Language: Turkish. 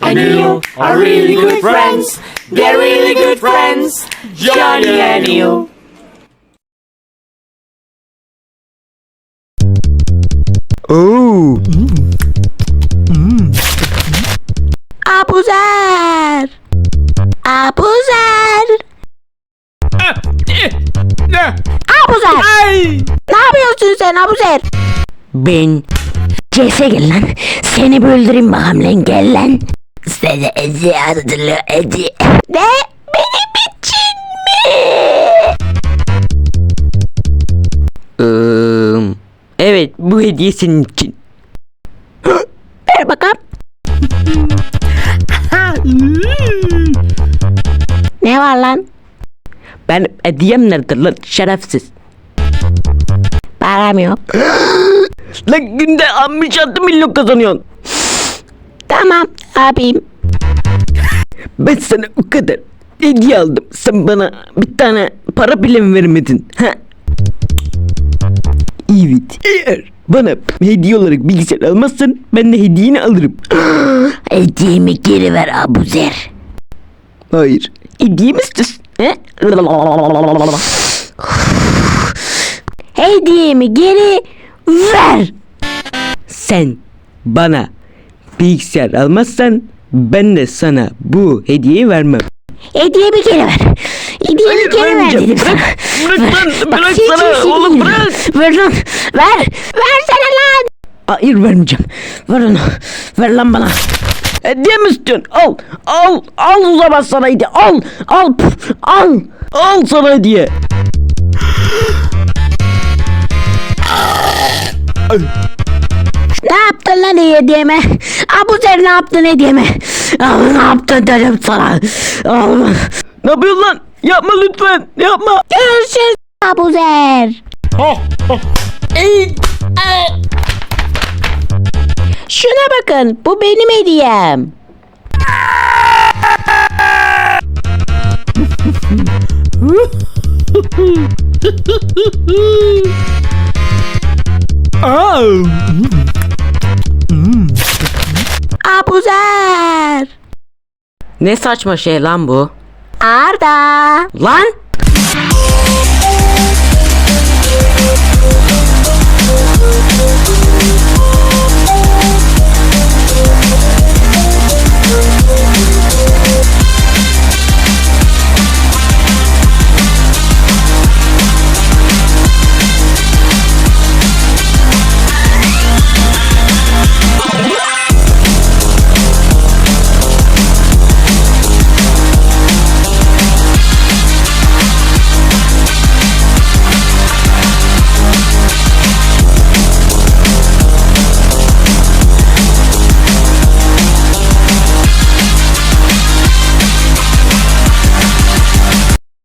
And Neil are really good friends. They're really good friends, Johnny and Neil. Oh. Mm. Mm. Abusar. Abusar. Abusar. Ay. Abusar. Cese gel lan. Seni bir öldüreyim bakalım lan gel lan. Seni Ece adlı Ece. Ne? Benim için mi? Ee, evet bu hediye senin için. Ver bakalım. ne var lan? Ben hediyem nerede lan şerefsiz. Param yok. Lan günde 66 milyon kazanıyorsun. Tamam abim. Ben sana o kadar hediye aldım. Sen bana bir tane para bile mi vermedin? Ha? Evet. Eğer bana hediye olarak bilgisayar almazsan ben de hediyeni alırım. Hediyemi geri ver Abuzer. Hayır. Hediye mi istiyorsun? He? Hediyemi geri ver. Sen bana bilgisayar almazsan ben de sana bu hediyeyi vermem. Hediyemi geri ver. Hediyemi Hayır, geri ver vermeyeceğim. dedim Bırak, sana. bırak Ver. lan, Bak, bırak sil, sana, sil, oğlum, sil. bırak. Ver lan. Ver. Versene lan. Hayır vermeyeceğim. Ver onu. Ver lan bana. Hediye mi istiyorsun? Al. Al. Al o zaman sana hediye. Al. Al. püf, Al. Al sana hediye. Ne yaptın lan hediyeme? Abuzer ne yaptın hediyeme? Al, ne yaptın dedim sana. Al. Ne yapıyorsun lan? Yapma lütfen. Yapma. Görüşürüz Abuzer. Şuna bakın bu benim hediyem. Ne saçma şey lan bu? Arda. Lan